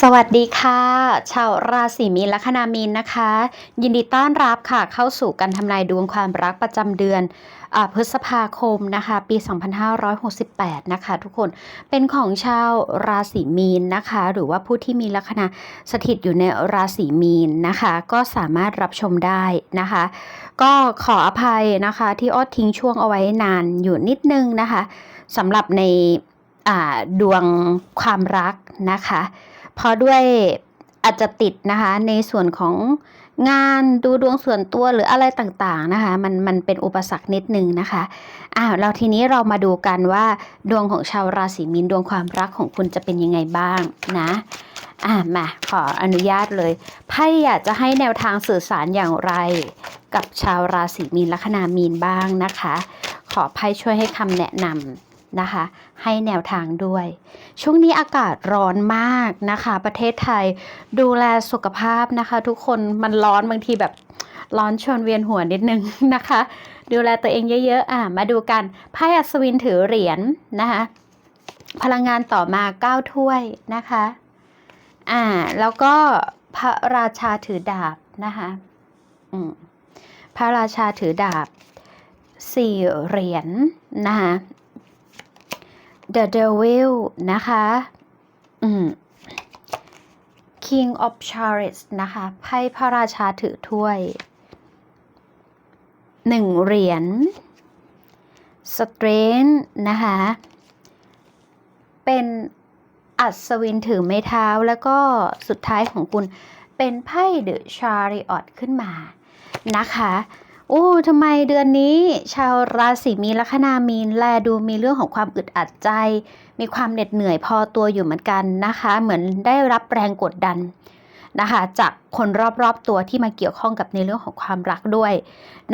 สวัสดีค่ะ ชาวราศีมีนและคณามีนนะคะ ยินดีต้อนรับค่ะเข้าสู่การทำนายดวงความรักประจำเดือนอพฤษภาคมนะคะ ปี 2568 นะคะ ทุกคนเป็นของชาวราศีมีนนะคะ หรือว่าผู้ที่มีลัคนาสถิตอยู่ในราศีมีนนะคะ ก็สามารถรับชมได้นะคะ ก็ขออภัยนะคะที่ออดทิ้งช่วงเอาไว้นานอยู่นิดนึงนะคะสำหรับในดวงความรักนะคะ เพราะด้วยอาจจะติดนะคะในส่วนของงานดูดวงส่วนตัวหรืออะไรต่างๆนะคะ มันมันเป็นอุปสรรคนิดนึงนะคะอ้าวเราทีนี้เรามาดูกันว่าดวงของชาวราศีมีนดวงความรักของคุณจะเป็นยังไงบ้างนะอ่ามาขออนุญาตเลยไพ่อยากจะให้แนวทางสื่อสารอย่างไร กับชาวราศีมีนลัคนามีนบ้างนะคะ ขอไพ่ช่วยให้คำแนะนำ นะคะ ให้แนวทางด้วย ช่วงนี้อากาศร้อนมากนะคะ ประเทศไทยดูแลสุขภาพนะคะ ทุกคนมันร้อนบางทีแบบร้อนชวนเวียนหัวนิดนึงนะคะ ดูแลตัวเองเยอะๆอะมาดูกันไพ่อัศวินถือเหรียญนะคะ พลังงานต่อมาเก้าถ้วยนะคะอ่าแล้วก็พระราชาถือดาบนะคะอืมพระราชาถือดาบสี่เหรียญนะคะ The Devil นะคะ อืม King of Chariots นะคะ ไพ่พระราชาถือถ้วย หนึ่งเหรียญ Strength นะคะ เป็นอัศวินถือไม้เท้าแล้วก็สุดท้ายของคุณเป็นไพ่ The Chariot ขึ้นมานะคะ โอ้ทำไมเดือนนี้ ชาวราศีมีนละคนามีนแลดูมีเรื่องของความอึดอัดใจ มีความเหน็ดเหนื่อยพอตัวอยู่เหมือนกันนะคะ เหมือนได้รับแรงกดดันนะคะ จากคนรอบๆตัวที่มาเกี่ยวข้องกับในเรื่องของความรักด้วย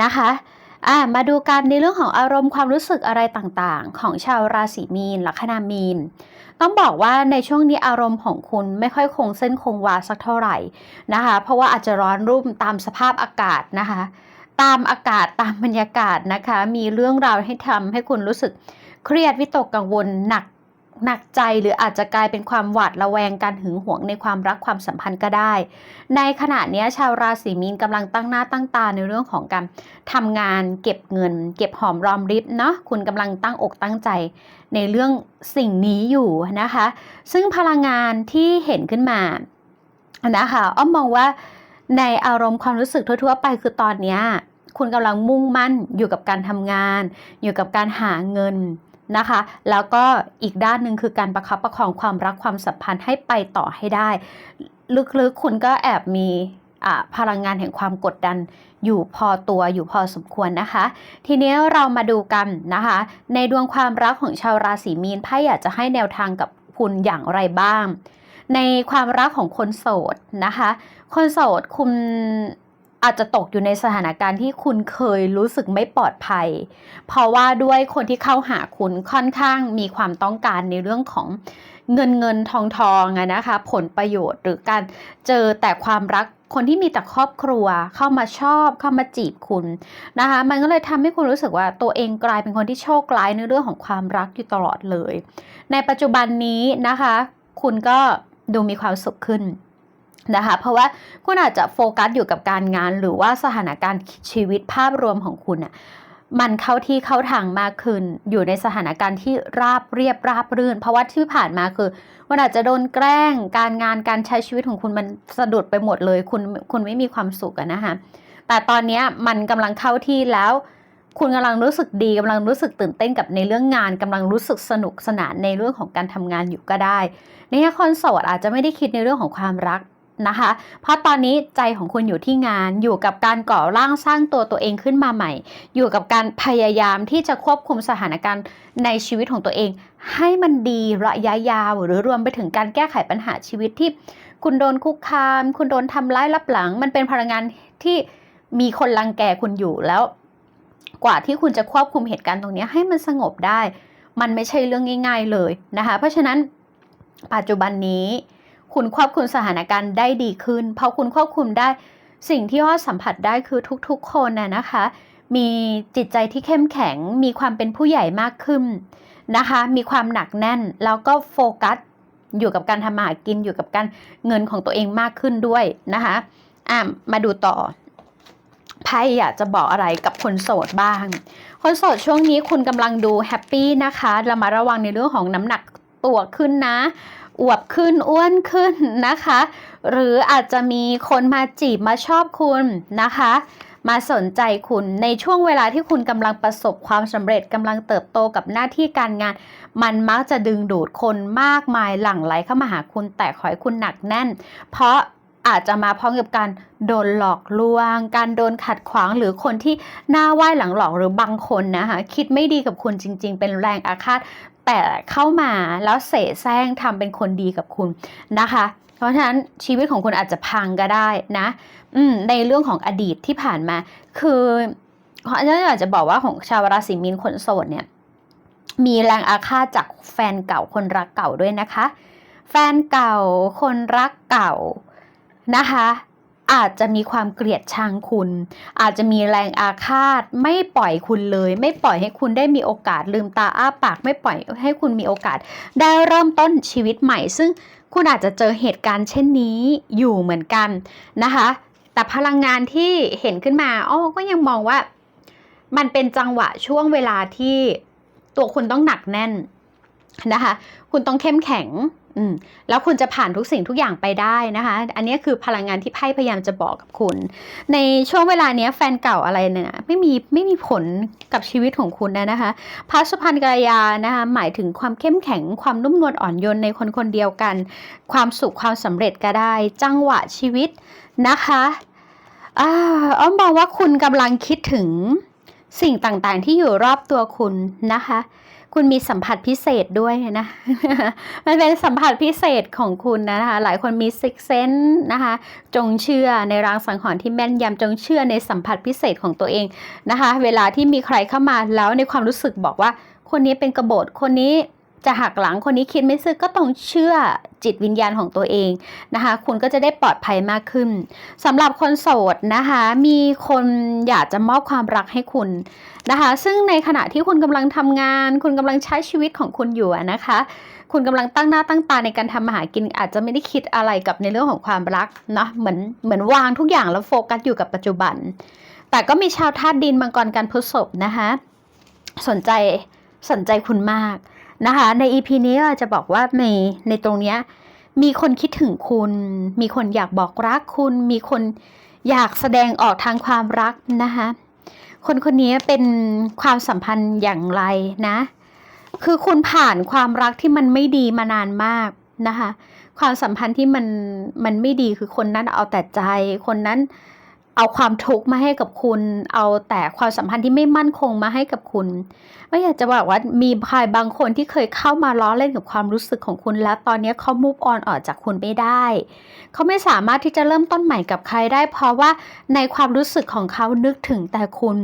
นะคะอ่ามาดูกันในเรื่องของอารมณ์ความรู้สึกอะไรต่างๆ ของชาวราศีมีนละคนามีน ต้องบอกว่าในช่วงนี้อารมณ์ของคุณไม่ค่อยคงเส้นคงวาสักเท่าไหร่นะคะ เพราะว่าอาจจะร้อนรุ่มตามสภาพอากาศนะคะ ตามอากาศตามบรรยากาศนะคะ มีเรื่องราวให้ทำให้คุณรู้สึกเครียดวิตกกังวลหนักหนักใจหรืออาจจะกลายเป็นความหวาดระแวงการหึงหวงในความรักความสัมพันธ์ก็ได้ ในขณะนี้ชาวราศีมีนกำลังตั้งหน้าตั้งตาในเรื่องของการทำงานเก็บเงิน เก็บหอมรอมริบเนาะคุณกำลังตั้งอกตั้งใจในเรื่องสิ่งนี้อยู่นะคะ ซึ่งพลังงานที่เห็นขึ้นมานะคะอ้อมมองว่าในอารมณ์ความรู้สึกทั่วๆ ไปคือตอนนี้ คุณกำลังมุ่งมั่นอยู่กับการทำงาน อยู่กับการหาเงินนะคะ แล้วก็อีกด้านหนึ่งคือการประคับประคองความรักความสัมพันธ์ให้ไปต่อให้ได้ ลึกๆคุณก็แอบมีพลังงานแห่งความกดดันอยู่พอตัวอยู่พอสมควรนะคะ ทีนี้เรามาดูกันนะคะ ในดวงความรักของชาวราศีมีนไพ่อยากจะให้แนวทางกับคุณอย่างไรบ้าง ในความรักของคนโสดนะคะ คนโสดคุณ อาจจะตกอยู่ในสถานการณ์ที่คุณเคยรู้สึกไม่ปลอดภัย เพราะว่าด้วยคนที่เข้าหาคุณค่อนข้างมีความต้องการในเรื่องของเงินเงินทองทองอะนะคะ ผลประโยชน์หรือการเจอแต่ความรักคนที่มีแต่ครอบครัวเข้ามาชอบเข้ามาจีบคุณนะคะ มันก็เลยทำให้คุณรู้สึกว่าตัวเองกลายเป็นคนที่โชคร้ายในเรื่องของความรักอยู่ตลอดเลย ในปัจจุบันนี้นะคะ คุณก็ดูมีความสุขขึ้น นะคะเพราะว่าคุณอาจจะโฟกัสอยู่กับการงานหรือว่าสถานการณ์ชีวิตภาพรวมของคุณอะมันเข้าที่เข้าทางมากขึ้น อยู่ในสถานการณ์ที่ราบเรียบราบรื่น เพราะว่าที่ผ่านมาคือคุณอาจจะโดนแกล้งการงานการใช้ชีวิตของคุณมันสะดุดไปหมดเลย คุณคุณไม่มีความสุขนะคะแต่ตอนนี้มันกำลังเข้าที่แล้ว คุณกำลังรู้สึกดีกำลังรู้สึกตื่นเต้นกับในเรื่องงานกำลังรู้สึกสนุกสนานในเรื่องของการทำงานอยู่ก็ได้ในี่คนโสดอาจจะไม่ได้คิดในเรื่องของความรัก นะคะ เพราะตอนนี้ใจของคุณอยู่ที่งานอยู่กับการก่อร่างสร้างตัวตัวเองขึ้นมาใหม่ อยู่กับการพยายามที่จะควบคุมสถานการณ์ในชีวิตของตัวเอง ให้มันดีระยะยาว หรือรวมไปถึงการแก้ไขปัญหาชีวิตที่ คุณโดนคุกคาม คุณโดนทำร้ายรับหลัง มันเป็นพลังงานที่มีคนรังแกคุณอยู่แล้ว กว่าที่คุณจะควบคุมเหตุการณ์ตรงนี้ให้มันสงบได้ มันไม่ใช่เรื่องง่าย ๆเลยนะคะ เพราะฉะนั้นปัจจุบันนี้ คุณควบคุมสถานการณ์ได้ดีขึ้น เพราะคุณควบคุมได้สิ่งที่ว่าสัมผัสได้คือทุกๆ คนน่ะนะคะ มีจิตใจที่เข้มแข็ง มีความเป็นผู้ใหญ่มากขึ้นนะคะ มีความหนักแน่น แล้วก็โฟกัสอยู่กับการทำมาหากินอยู่กับการเงินของตัวเองมากขึ้นด้วยนะคะอะมาดูต่อไพ่อยากจะบอกอะไรกับคนโสดบ้าง คนโสดช่วงนี้คุณกำลังดูแฮปปี้นะคะระมัดระวังในเรื่องของน้ำหนักตัวขึ้นนะ อวบขึ้นอ้วนขึ้นนะคะ หรืออาจจะมีคนมาจีบมาชอบคุณนะคะ มาสนใจคุณในช่วงเวลาที่คุณกำลังประสบความสำเร็จกำลังเติบโตกับหน้าที่การงาน มันมักจะดึงดูดคนมากมายหลั่งไหลเข้ามาหาคุณแต่ขอให้คุณหนักแน่น เพราะอาจจะมาพร้อมกับการโดนหลอกลวง การโดนขัดขวางหรือคนที่หน้าไหว้หลังหลอกหรือบางคนนะคะคิดไม่ดีกับคุณจริง ๆ เป็นแรงอาฆาต แต่เข้ามาแล้วเสแสร้งทำเป็นคนดีกับคุณนะคะ เพราะฉะนั้นชีวิตของคุณอาจจะพังก็ได้นะอืมในเรื่องของอดีตที่ผ่านมา คืออาจารย์อยากจะบอกว่าของชาวราศีมีนคนโสดเนี่ย มีแรงอาฆาตจากแฟนเก่าคนรักเก่าด้วยนะคะ แฟนเก่าคนรักเก่านะคะ อาจจะมีความเกลียดชังคุณ อาจจะมีแรงอาฆาต ไม่ปล่อยคุณเลย ไม่ปล่อยให้คุณได้มีโอกาสลืมตาอ้าปาก ไม่ปล่อยให้คุณมีโอกาส ได้เริ่มต้นชีวิตใหม่ ซึ่งคุณอาจจะเจอเหตุการณ์เช่นนี้อยู่เหมือนกันนะคะ แต่พลังงานที่เห็นขึ้นมาอ้อก็ยังมองว่า มันเป็นจังหวะช่วงเวลาที่ตัวคุณต้องหนักแน่นนะคะ คุณต้องเข้มแข็ง อืมแล้วคุณจะผ่านทุกสิ่งทุกอย่างไปได้นะคะ อันนี้คือพลังงานที่ไพ่พยายามจะบอกกับคุณ ในช่วงเวลาเนี้ยแฟนเก่าอะไรเนี่ยไม่มีไม่มีผลกับชีวิตของคุณนะนะคะพระสุพรรณกัลยานะคะหมายถึงความเข้มแข็งความนุ่มนวลอ่อนโยนในคนคนเดียวกัน ความสุขความสำเร็จก็ได้ จังหวะชีวิตนะคะอ้อมบอกว่าคุณกำลังคิดถึงสิ่งต่างๆ ที่อยู่รอบตัวคุณนะคะ คุณมีสัมผัสพิเศษด้วยนะ มันเป็นสัมผัสพิเศษของคุณนะคะ หลายคนมีซิกเซนนะคะ จงเชื่อในรางสังหรณ์ที่แม่นยำจงเชื่อในสัมผัสพิเศษของตัวเองนะคะ เวลาที่มีใครเข้ามาแล้วในความรู้สึกบอกว่า คนนี้เป็นกบฏคนนี้จะหักหลังคนนี้คิดไม่ซื่อก็ต้องเชื่อ จิตวิญญาณของตัวเองนะคะ คุณก็จะได้ปลอดภัยมากขึ้นสำหรับคนโสดนะคะ มีคนอยากจะมอบความรักให้คุณนะคะ ซึ่งในขณะที่คุณกำลังทำงาน คุณกำลังใช้ชีวิตของคุณอยู่นะคะ คุณกำลังตั้งหน้าตั้งตาในการทำมาหากินอาจจะไม่ได้คิดอะไรกับในเรื่องของความรักเนาะเหมือนเหมือนวางทุกอย่างแล้วโฟกัสอยู่กับปัจจุบัน แต่ก็มีชาวธาตุดินมังกรการพฤษภนะคะสนใจสนใจคุณมาก นะคะ ใน EP นี้เราจะบอกว่าในในตรงเนี้ยมีคนคิดถึงคุณ มีคนอยากบอกรักคุณ มีคนอยากแสดงออกทางความรักนะคะคนคนนี้เป็นความสัมพันธ์อย่างไรนะ คือคุณผ่านความรักที่มันไม่ดีมานานมากนะคะ ความสัมพันธ์ที่มันมันไม่ดีคือคนนั้นเอาแต่ใจ คนนั้น เอาความทุกข์มาให้กับคุณ เอาแต่ความสัมพันธ์ที่ไม่มั่นคงมาให้กับคุณ ไม่อยากจะบอกว่ามีใครบางคนที่เคยเข้ามาล้อเล่นกับความรู้สึกของคุณ แล้วตอนนี้เขา move on ออกจากคุณไม่ได้ เขาไม่สามารถที่จะเริ่มต้นใหม่กับใครได้ เพราะว่าในความรู้สึกของเขานึกถึงแต่คุณ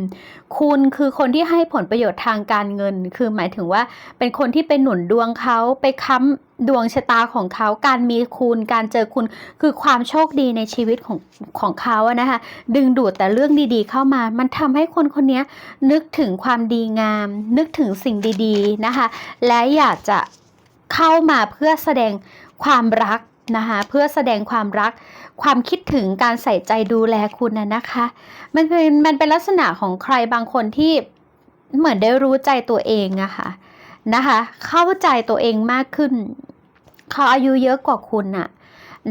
คุณคือคนที่ให้ผลประโยชน์ทางการเงิน คือหมายถึงว่าเป็นคนที่ไปหนุนดวงเขาไปค้ำ ดวงชะตาของเขาการมีคุณการเจอคุณคือความโชคดีในชีวิตของของเขาอะนะคะดึงดูดแต่เรื่องดีๆเข้ามา มันทำให้คนคนนี้นึกถึงความดีงาม นึกถึงสิ่งดีๆนะคะและอยากจะเข้ามาเพื่อแสดงความรักนะคะเพื่อแสดงความรักความคิดถึงการใส่ใจดูแลคุณนะนะคะมันเป็นมันเป็นลักษณะของใครบางคนที่เหมือนได้รู้ใจตัวเองอะค่ะ นะคะ เข้าใจตัวเองมากขึ้น เขาอายุเยอะกว่าคุณอะ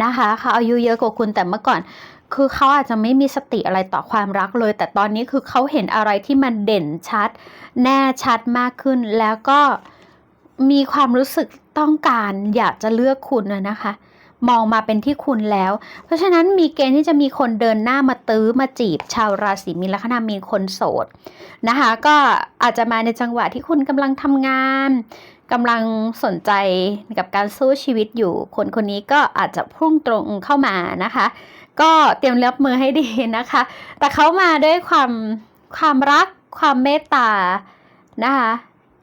นะคะ เขาอายุเยอะกว่าคุณแต่เมื่อก่อน คือเขาอาจจะไม่มีสติอะไรต่อความรักเลย แต่ตอนนี้คือเขาเห็นอะไรที่มันเด่นชัด แน่ชัดมากขึ้น แล้วก็มีความรู้สึกต้องการอยากจะเลือกคุณนะนะคะ มองมาเป็นที่คุณแล้ว เพราะฉะนั้นมีเกณฑ์ที่จะมีคนเดินหน้ามาตื้อมาจีบ ชาวราศีมีนลัคนามีนคนโสดนะคะก็อาจจะมาในจังหวะที่คุณกำลังทำงานกำลังสนใจกับการสู้ชีวิตอยู่ คนคนนี้ก็อาจจะพุ่งตรงเข้ามานะคะ ก็เตรียมรับมือให้ดีนะคะ แต่เขามาด้วยความความรักความเมตตานะคะ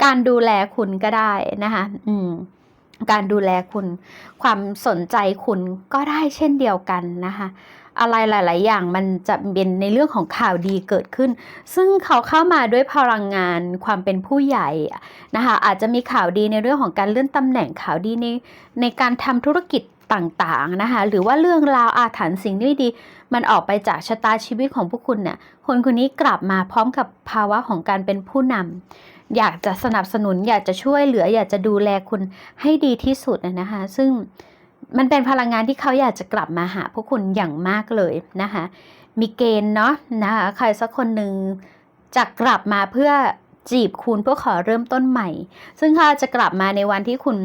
การดูแลคุณก็ได้นะคะ อืม การดูแลคุณ ความสนใจคุณก็ได้เช่นเดียวกันนะคะอะไรหลาย ๆ อย่างมันจะเป็นในเรื่องของข่าวดีเกิดขึ้น ซึ่งเขาเข้ามาด้วยพลังงานความเป็นผู้ใหญ่นะคะอาจจะมีข่าวดีในเรื่องของการเลื่อนตำแหน่งข่าวดีในในการทำธุรกิจต่าง ๆ นะคะหรือว่าเรื่องราวอาถรรพ์สิ่งที่ไม่ดี มันออกไปจากชะตาชีวิตของพวกคุณเนี่ยคนคนนี้กลับมาพร้อมกับภาวะของการเป็นผู้นำ อยากจะสนับสนุน อยากจะช่วยเหลือ อยากจะดูแลคุณให้ดีที่สุดนะนะคะ ซึ่งมันเป็นพลังงานที่เขาอยากจะกลับมาหาพวกคุณอย่างมากเลยนะคะ มีเกณฑ์เนาะนะคะใครสักคนหนึ่งจะกลับมาเพื่อจีบคุณเพื่อขอเริ่มต้นใหม่ ซึ่งเขาจะกลับมาในวันที่คุณ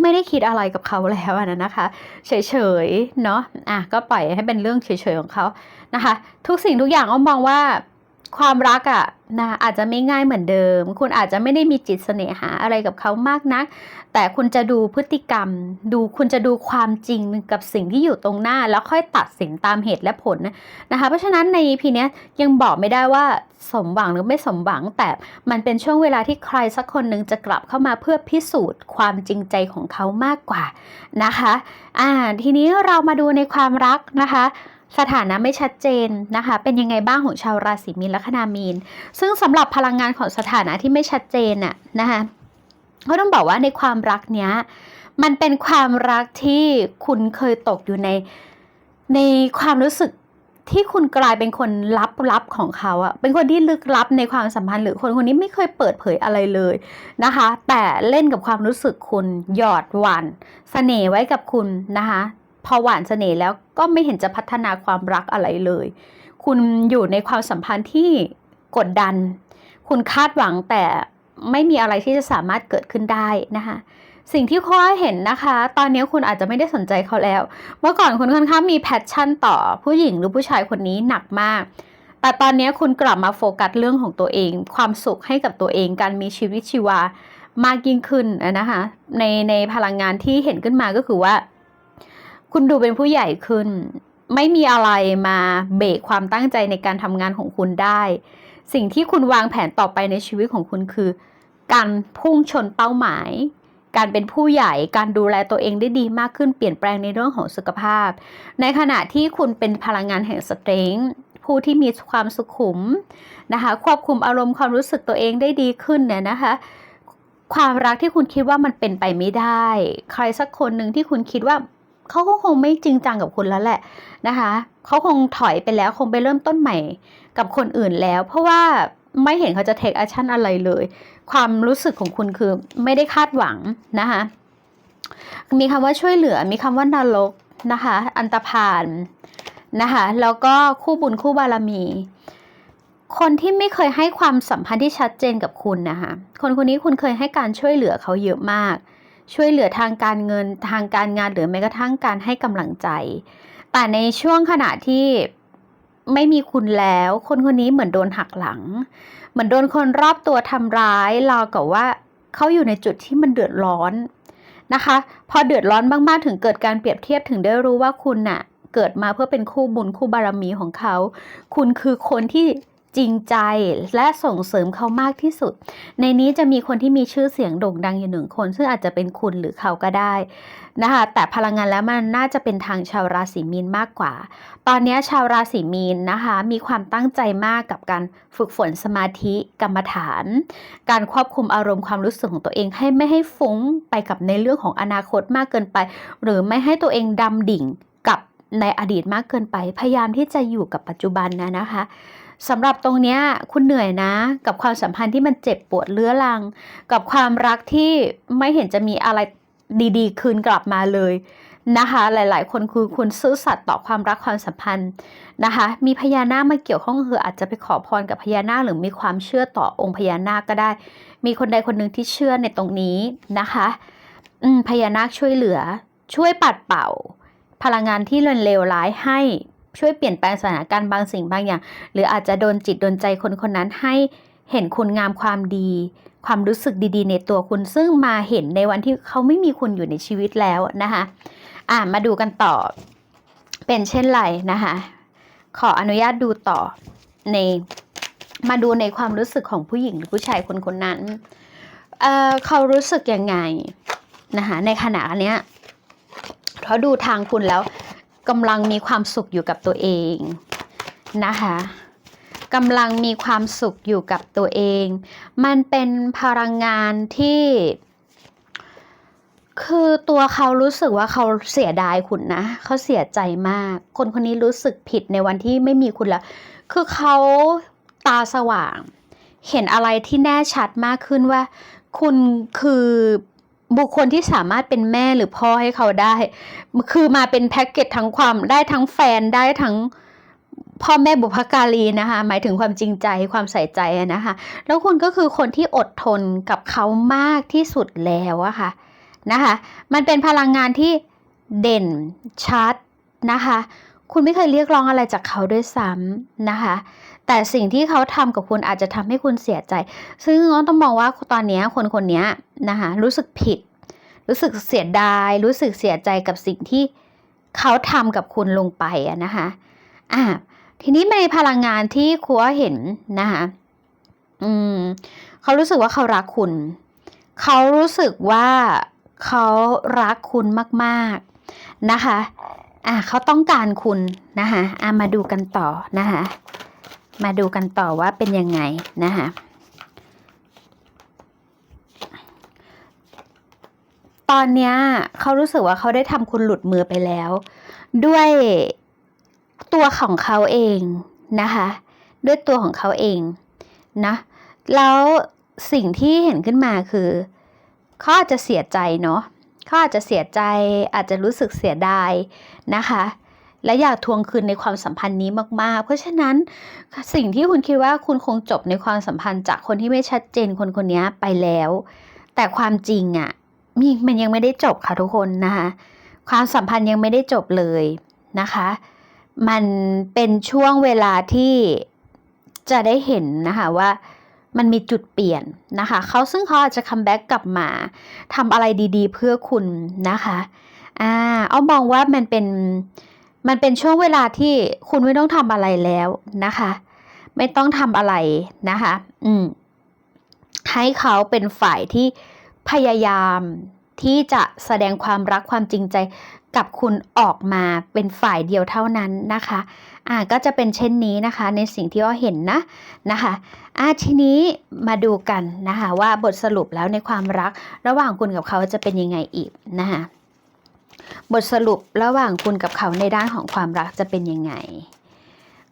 ไม่ได้คิดอะไรกับเขาแล้วอะนะคะ เฉยๆเนาะอะก็ปล่อยให้เป็นเรื่องเฉยๆของเขานะคะ ทุกสิ่งทุกอย่างอ้อมมองว่า ความรักอะนะอาจจะไม่ง่ายเหมือนเดิม คุณอาจจะไม่ได้มีจิตเสน่หาอะไรกับเขามากนัก แต่คุณจะดูพฤติกรรม ดูคุณจะดูความจริงกับสิ่งที่อยู่ตรงหน้า แล้วค่อยตัดสินตามเหตุและผลนะคะ เพราะฉะนั้นใน EP เนี้ยยังบอกไม่ได้ว่าสมหวังหรือไม่สมหวัง แต่มันเป็นช่วงเวลาที่ใครสักคนหนึ่งจะกลับเข้ามาเพื่อพิสูจน์ความจริงใจของเขามากกว่านะคะ อ่าทีนี้เรามาดูในความรักนะคะ สถานะไม่ชัดเจนนะคะ เป็นยังไงบ้างของชาวราศีมีนและคนามีน ซึ่งสำหรับพลังงานของสถานะที่ไม่ชัดเจนน่ะนะคะก็ต้องบอกว่าในความรักเนี้ยมันเป็นความรักที่คุณเคยตกอยู่ในในความรู้สึกที่คุณกลายเป็นคนลับๆของเขาอะเป็นคนที่ลึกลับในความสัมพันธ์หรือคนคนนี้ไม่เคยเปิดเผยอะไรเลยนะคะ แต่เล่นกับความรู้สึกคุณหยอดหวานเสน่ห์ไว้กับคุณนะคะ พอหวานเสน่ห์แล้วก็ไม่เห็นจะพัฒนาความรักอะไรเลย คุณอยู่ในความสัมพันธ์ที่กดดัน คุณคาดหวังแต่ไม่มีอะไรที่จะสามารถเกิดขึ้นได้นะคะสิ่งที่ข้อยเห็นนะคะ ตอนนี้คุณอาจจะไม่ได้สนใจเขาแล้ว เมื่อก่อนคุณค่อนข้างมีแพชชั่นต่อผู้หญิงหรือผู้ชายคนนี้หนักมาก แต่ตอนนี้คุณกลับมาโฟกัสเรื่องของตัวเอง ความสุขให้กับตัวเอง การมีชีวิตชีวามากยิ่งขึ้นนะคะ ในในพลังงานที่เห็นขึ้นมาก็คือว่า คุณดูเป็นผู้ใหญ่ขึ้น ไม่มีอะไรมาเบรกความตั้งใจในการทำงานของคุณได้ สิ่งที่คุณวางแผนต่อไปในชีวิตของคุณคือ การพุ่งชนเป้าหมาย การเป็นผู้ใหญ่ การดูแลตัวเองได้ดีมากขึ้น เปลี่ยนแปลงในเรื่องของสุขภาพ ในขณะที่คุณเป็นพลังงานแห่งสเตรงผู้ที่มีความสุขุมนะคะควบคุมอารมณ์ความรู้สึกตัวเองได้ดีขึ้นเนี่ยนะคะความรักที่คุณคิดว่ามันเป็นไปไม่ได้ ใครสักคนหนึ่งที่คุณคิดว่า เขาก็คงไม่จริงจังกับคุณแล้วแหละนะคะเขาคงถอยไปแล้วคงไปเริ่มต้นใหม่กับคนอื่นแล้ว เพราะว่าไม่เห็นเขาจะเทคแอคชั่นอะไรเลย ความรู้สึกของคุณคือไม่ได้คาดหวังนะคะมีคำว่าช่วยเหลือ มีคำว่านรกนะคะ อันตรพานนะคะแล้วก็คู่บุญคู่บารมี คนที่ไม่เคยให้ความสัมพันธ์ที่ชัดเจนกับคุณนะคะคนคนนี้คุณเคยให้การช่วยเหลือเขาเยอะมาก ช่วยเหลือทางการเงินทางการงานหรือแม้กระทั่งการให้กำลังใจ แต่ในช่วงขณะที่ไม่มีคุณแล้ว คนคนนี้เหมือนโดนหักหลัง เหมือนโดนคนรอบตัวทำร้ายราวกับว่าเขาอยู่ในจุดที่มันเดือดร้อนนะคะ พอเดือดร้อนมากๆถึงเกิดการเปรียบเทียบถึงได้รู้ว่าคุณน่ะเกิดมาเพื่อเป็นคู่บุญคู่บารมีของเขา คุณคือคนที่ จริงใจและส่งเสริมเขามากที่สุด ในนี้จะมีคนที่มีชื่อเสียงโด่งดังอยู่หนึ่งคน ซึ่งอาจจะเป็นคุณหรือเขาก็ได้นะคะแต่พลังงานแล้วมันน่าจะเป็นทางชาวราศีมีนมากกว่า ตอนนี้ชาวราศีมีนนะคะ มีความตั้งใจมากกับการฝึกฝนสมาธิกรรมฐาน การควบคุมอารมณ์ความรู้สึกของตัวเองให้ไม่ให้ฟุ้งไปกับในเรื่องของอนาคตมากเกินไป หรือไม่ให้ตัวเองดำดิ่งกับในอดีตมากเกินไป พยายามที่จะอยู่กับปัจจุบันนะนะคะ สำหรับตรงเนี้ยคุณเหนื่อยนะ กับความสัมพันธ์ที่มันเจ็บปวดเลื้อรัง กับความรักที่ไม่เห็นจะมีอะไรดีๆ คืนกลับมาเลยนะคะ หลายๆ คนคือคุณซื่อสัตย์ต่อความรักความสัมพันธ์นะคะ มีพญานาคมาเกี่ยวข้องคืออาจจะไปขอพรกับพญานาคหรือมีความเชื่อต่อองค์พญานาคก็ได้ มีคนใดคนหนึ่งที่เชื่อในตรงนี้นะคะพญานาคช่วยเหลือ ช่วยปัดเป่า พลังงานที่เลวร้ายให้ ช่วยเปลี่ยนแปลงสถานการณ์บางสิ่งบางอย่าง หรืออาจจะโดนจิตโดนใจคนคนนั้นให้เห็นคุณงามความดี ความรู้สึกดีๆ ในตัวคุณซึ่งมาเห็นในวันที่เขาไม่มีคุณอยู่ในชีวิตแล้วนะคะอ่ามาดูกันต่อ เป็นเช่นไรนะคะขออนุญาตดูต่อในมาดูในความรู้สึกของผู้หญิงหรือผู้ชายคนคนนั้นเอ่อเขารู้สึกยังไงนะคะในขณะเนี้ยเพราะดูทางคุณแล้ว กำลังมีความสุขอยู่กับตัวเองนะคะกำลังมีความสุขอยู่กับตัวเอง มันเป็นพลังงานที่ คือตัวเขารู้สึกว่าเขาเสียดายคุณนะ เขาเสียใจมาก คนคนนี้รู้สึกผิดในวันที่ไม่มีคุณแล้ว คือเขาตาสว่าง เห็นอะไรที่แน่ชัดมากขึ้นว่า คุณคือ บุคคลที่สามารถเป็นแม่หรือพ่อให้เขาได้ คือมาเป็นแพ็กเกจทั้งความได้ทั้งแฟนได้ทั้งพ่อแม่บุพการีนะคะ หมายถึงความจริงใจความใส่ใจนะคะ แล้วคุณก็คือคนที่อดทนกับเขามากที่สุดแล้วอะค่ะนะคะ มันเป็นพลังงานที่เด่นชัดนะคะ คุณไม่เคยเรียกร้องอะไรจากเขาด้วยซ้ำนะคะ แต่สิ่งที่เขาทำกับคุณอาจจะทำให้คุณเสียใจ ซึ่งน้องต้องมองว่าตอนนี้คนคนนี้นะคะรู้สึกผิด รู้สึกเสียดาย รู้สึกเสียใจกับสิ่งที่เขาทำกับคุณลงไปนะคะอ่าทีนี้ในพลังงานที่ครัวเห็นนะคะอืมเขารู้สึกว่าเขารักคุณ เขารู้สึกว่าเขารักคุณมากๆนะคะ อะเขาต้องการคุณนะคะอะมาดูกันต่อนะคะ มาดูกันต่อว่าเป็นยังไงนะคะตอนเนี้ยเขารู้สึกว่าเขาได้ทำคุณหลุดมือไปแล้ว ด้วยตัวของเขาเองนะคะ ด้วยตัวของเขาเองนะแล้วสิ่งที่เห็นขึ้นมาคือเขาอาจจะเสียใจเนาะเขาอาจจะเสียใจอาจจะรู้สึกเสียดายนะคะ และอยากทวงคืนในความสัมพันธ์นี้มากๆ เพราะฉะนั้นสิ่งที่คุณคิดว่าคุณคงจบในความสัมพันธ์จากคนที่ไม่ชัดเจนคนคนนี้ไปแล้ว แต่ความจริงอะ่ะมีมันยังไม่ได้จบค่ะทุกคนนะคะความสัมพันธ์ยังไม่ได้จบเลยนะคะ มันเป็นช่วงเวลาที่จะได้เห็นนะคะว่ามันมีจุดเปลี่ยนนะคะเขาซึ่งเขาอาจจะคัมแบ็กกลับมาทำอะไรดีๆ เพื่อคุณนะคะอ่าเอามองว่ามันเป็น มันเป็นช่วงเวลาที่คุณไม่ต้องทำอะไรแล้วนะคะ ไม่ต้องทำอะไรนะคะ อืม ให้เขาเป็นฝ่ายที่พยายามที่จะแสดงความรักความจริงใจกับคุณออกมาเป็นฝ่ายเดียวเท่านั้นนะคะ อ่าก็จะเป็นเช่นนี้นะคะ ในสิ่งที่อ้อเห็นนะนะคะอ่าทีนี้มาดูกันนะคะว่าบทสรุปแล้วในความรักระหว่างคุณกับเขาจะเป็นยังไงอีกนะคะ บทสรุประหว่างคุณกับเขาในด้านของความรักจะเป็นยังไง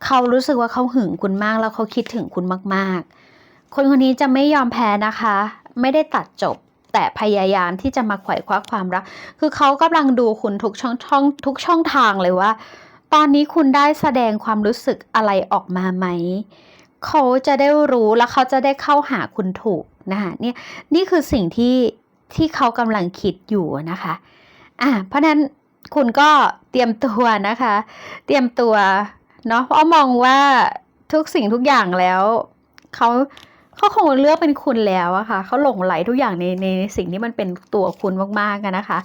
เขารู้สึกว่าเขาหึงคุณมากแล้วเขาคิดถึงคุณมาก ๆ คนคนนี้จะไม่ยอมแพ้นะคะ ไม่ได้ตัดจบแต่พยายามที่จะมาไขว่คว้าความรัก คือเขากำลังดูคุณทุกช่องช่องทุกช่องทางเลยว่า ตอนนี้คุณได้แสดงความรู้สึกอะไรออกมาไหม เขาจะได้รู้แล้วเขาจะได้เข้าหาคุณถูกนะคะเนี่ยนี่คือสิ่งที่ที่เขากำลังคิดอยู่นะคะ อะเพราะนั้นคุณก็เตรียมตัวนะคะ เตรียมตัวเนาะเพราะมองว่าทุกสิ่งทุกอย่างแล้วเขาเขาคงเลือกเป็นคุณแล้วอะค่ะเขาหลงไหลทุกอย่างในในสิ่งที่มันเป็นตัวคุณมากๆกันนะคะ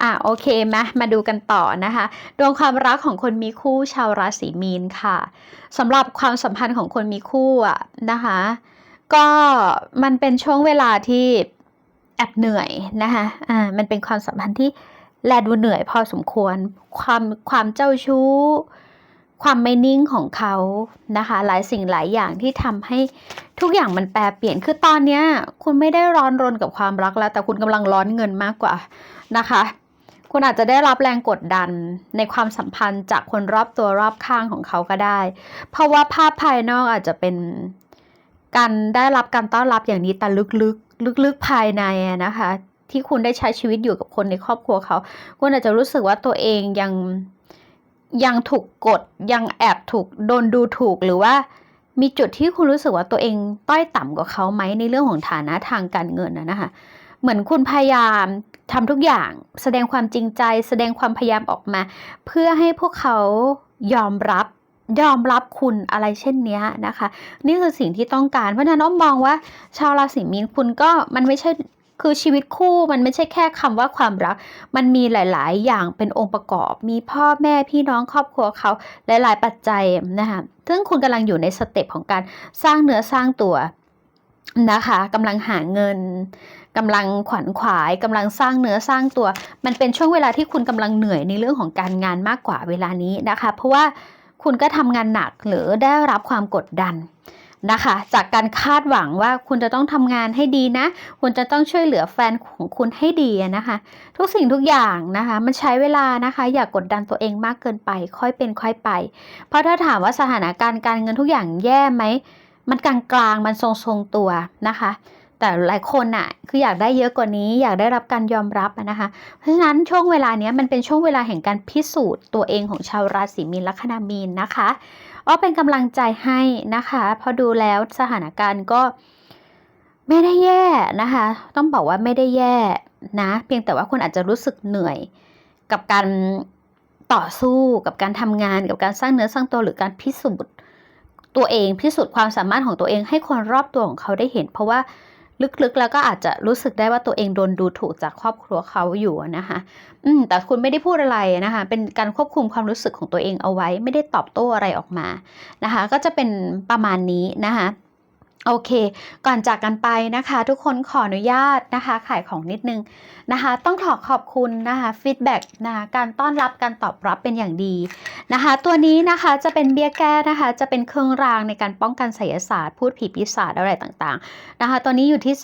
อะโอเคมามาดูกันต่อนะคะ ดวงความรักของคนมีคู่ชาวราศีมีนค่ะสำหรับความสัมพันธ์ของคนมีคู่อะนะคะ ก็มันเป็นช่วงเวลาที่แอบเหนื่อยนะคะ อ่า มันเป็นความสัมพันธ์ที่ แลดูเหนื่อยพอสมควร ความความเจ้าชู้ ความไม่นิ่งของเขานะคะ หลายสิ่งหลายอย่างที่ทำให้ทุกอย่างมันแปรเปลี่ยน คือตอนเนี้ยคุณไม่ได้ร้อนรนกับความรักแล้ว แต่คุณกำลังร้อนเงินมากกว่านะคะ คุณอาจจะได้รับแรงกดดันในความสัมพันธ์จากคนรอบตัวรอบข้างของเขาก็ได้ เพราะว่าภาพภายนอกอาจจะเป็นการได้รับการต้อนรับอย่างนี้แต่ลึกๆ ลึกๆภายในนะคะ ที่คุณได้ใช้ชีวิตอยู่กับคนในครอบครัวเขา คุณอาจจะรู้สึกว่าตัวเองยังยังถูกกดยังแอบถูกโดนดูถูกหรือว่ามีจุดที่คุณรู้สึกว่าตัวเองต้อยต่ำกว่าเขาไหมในเรื่องของฐานะทางการเงินนะนะคะ เหมือนคุณพยายามทำทุกอย่าง แสดงความจริงใจ แสดงความพยายามออกมา เพื่อให้พวกเขายอมรับยอมรับคุณอะไรเช่นนี้นะคะ นี่คือสิ่งที่ต้องการเพราะฉะนั้นอ้อมมองว่า ชาวราศีมีนคุณก็มันไม่ใช่ คือชีวิตคู่มันไม่ใช่แค่คำว่าความรัก มันมีหลาย ๆ อย่างเป็นองค์ประกอบ มีพ่อแม่พี่น้องครอบครัวเขาหลาย ๆ ปัจจัยนะคะซึ่งคุณกำลังอยู่ในสเต็ปของการสร้างเนื้อสร้างตัวนะคะกำลังหาเงินกำลังขวัญขวายกำลังสร้างเนื้อสร้างตัว มันเป็นช่วงเวลาที่คุณกำลังเหนื่อยในเรื่องของการงานมากกว่าเวลานี้นะคะ เพราะว่าคุณก็ทำงานหนักหรือได้รับความกดดัน นะคะ จากการคาดหวังว่าคุณจะต้องทำงานให้ดีนะ คุณจะต้องช่วยเหลือแฟนของคุณให้ดีนะคะ ทุกสิ่งทุกอย่างนะคะ มันใช้เวลานะคะ อย่ากกดดันตัวเองมากเกินไป ค่อยเป็นค่อยไป เพราะถ้าถามว่าสถานการณ์การเงินทุกอย่างแย่ไหมมันกลางๆมันทรงๆตัวนะคะแต่หลายคนน่ะคืออยากได้เยอะกว่านี้ อยากได้รับการยอมรับนะคะ เพราะฉะนั้นช่วงเวลานี้มันเป็นช่วงเวลาแห่งการพิสูจน์ตัวเองของชาวราศีมีนลัคนามีนนะคะ อ้อเป็นกำลังใจให้นะคะ พอดูแล้วสถานการณ์ก็ไม่ได้แย่นะคะ ต้องบอกว่าไม่ได้แย่นะ เพียงแต่ว่าคุณอาจจะรู้สึกเหนื่อยกับการต่อสู้กับการทำงานกับการสร้างเนื้อสร้างตัวหรือการพิสูจน์ตัวเองพิสูจน์ความสามารถของตัวเองให้คนรอบตัวของเขาได้เห็น เพราะว่า ลึกๆแล้วก็อาจจะรู้สึกได้ว่าตัวเองโดนดูถูกจากครอบครัวเขาอยู่นะคะ อืม แต่คุณไม่ได้พูดอะไรนะคะ เป็นการควบคุมความรู้สึกของตัวเองเอาไว้ ไม่ได้ตอบโต้อะไรออกมานะคะ ก็จะเป็นประมาณนี้นะคะ โอเค ก่อนจากกันไปนะคะ ทุกคนขออนุญาตนะคะ ขายของนิดนึงนะคะ ต้องขอขอบคุณนะคะฟีดแบ็กนะคะการต้อนรับการตอบรับเป็นอย่างดีนะคะ ตัวนี้นะคะจะเป็นเบี้ยแก้นะคะ จะเป็นเครื่องรางในการป้องกันไสยศาสตร์ พูดผีปีศาจอะไรต่างๆนะคะ ตัวนี้อยู่ที่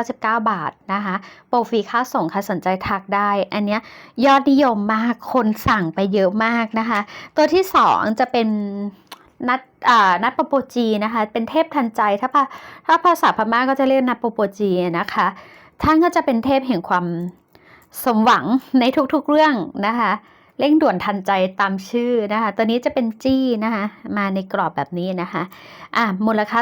399 บาทนะคะโปรฟรีค่าส่งค่ะสนใจทักได้ อันเนี้ยยอดนิยมมากคนสั่งไปเยอะมากนะคะ ตัวที่ 2 จะเป็น นัดอ่านัดปโปจีนะคะ เป็นเทพทันใจ ถ้าภาถ้าภาษาพม่าก็จะเรียกนัดปโปจีนะคะ ท่านก็จะเป็นเทพแห่งความสมหวังในทุกๆเรื่องนะคะ เร่งด่วนทันใจตามชื่อนะคะ ตัวนี้จะเป็นจี้นะคะมาในกรอบแบบนี้นะคะอะมูลค่า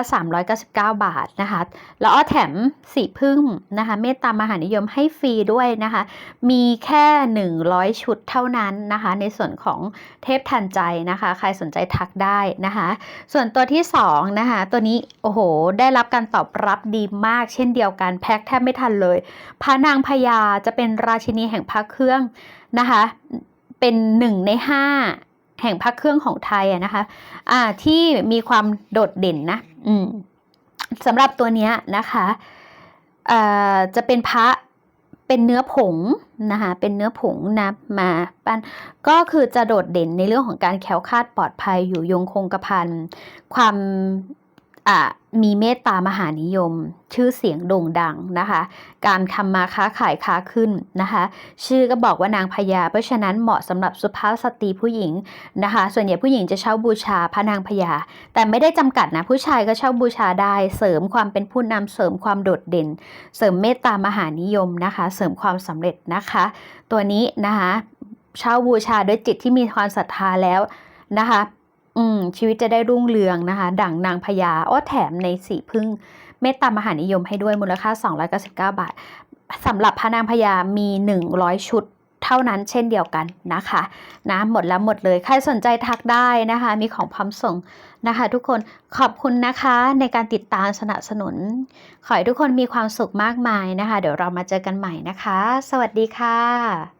399 บาทนะคะ แล้วอ้อแถมสีพึ่งนะคะ เมตตามหานิยมให้ฟรีด้วยนะคะ มีแค่ 100 ชุดเท่านั้นนะคะ ในส่วนของเทพทันใจนะคะ ใครสนใจทักได้นะคะ ส่วนตัวที่2นะคะ ตัวนี้โอ้โห ได้รับการตอบรับดีมากเช่นเดียวกันแพ็คแทบไม่ทันเลยพระนางพญาจะเป็นราชินีแห่งพระเครื่องนะคะ เป็นหนึ่งในห้าแห่งพระเครื่องของไทยอะนะคะอ่าที่มีความโดดเด่นนะอืมสำหรับตัวเนี้ยนะคะอ่อจะเป็นพระเป็นเนื้อผงนะคะเป็นเนื้อผงนะมาปั้นก็คือจะโดดเด่นในเรื่องของการแควคาดปลอดภัยอยู่ยงคงกระพันความ มีเมตตามหานิยม ชื่อเสียงโด่งดังนะคะ การทำมาค้าขายค้าขึ้นนะคะ ชื่อก็บอกว่านางพญาเพราะฉะนั้นเหมาะสำหรับสุภาพสตรีผู้หญิงนะคะ ส่วนใหญ่ผู้หญิงจะเช่าบูชาพระนางพญาแต่ไม่ได้จำกัดนะผู้ชายก็เช่าบูชาได้ เสริมความเป็นผู้นำเสริมความโดดเด่น เสริมเมตตามหานิยมนะคะ เสริมความสำเร็จนะคะ ตัวนี้นะคะเช่าบูชาด้วยจิตที่มีความศรัทธาแล้วนะคะ อืมชีวิตจะได้รุ่งเรืองนะคะ ดั่งนางพญาอ้อแถมในสีพึ่งเมตตามหานิยมให้ด้วยมูลค่า 299 บาทสำหรับพระนางพญามี 100 ชุดเท่านั้นเช่นเดียวกันนะคะนะหมดแล้วหมดเลย ใครสนใจทักได้นะคะ มีของพร้อมส่งนะคะ ทุกคนขอบคุณนะคะในการติดตามสนับสนุน ขอให้ทุกคนมีความสุขมากมายนะคะ เดี๋ยวเรามาเจอกันใหม่นะคะ สวัสดีค่ะ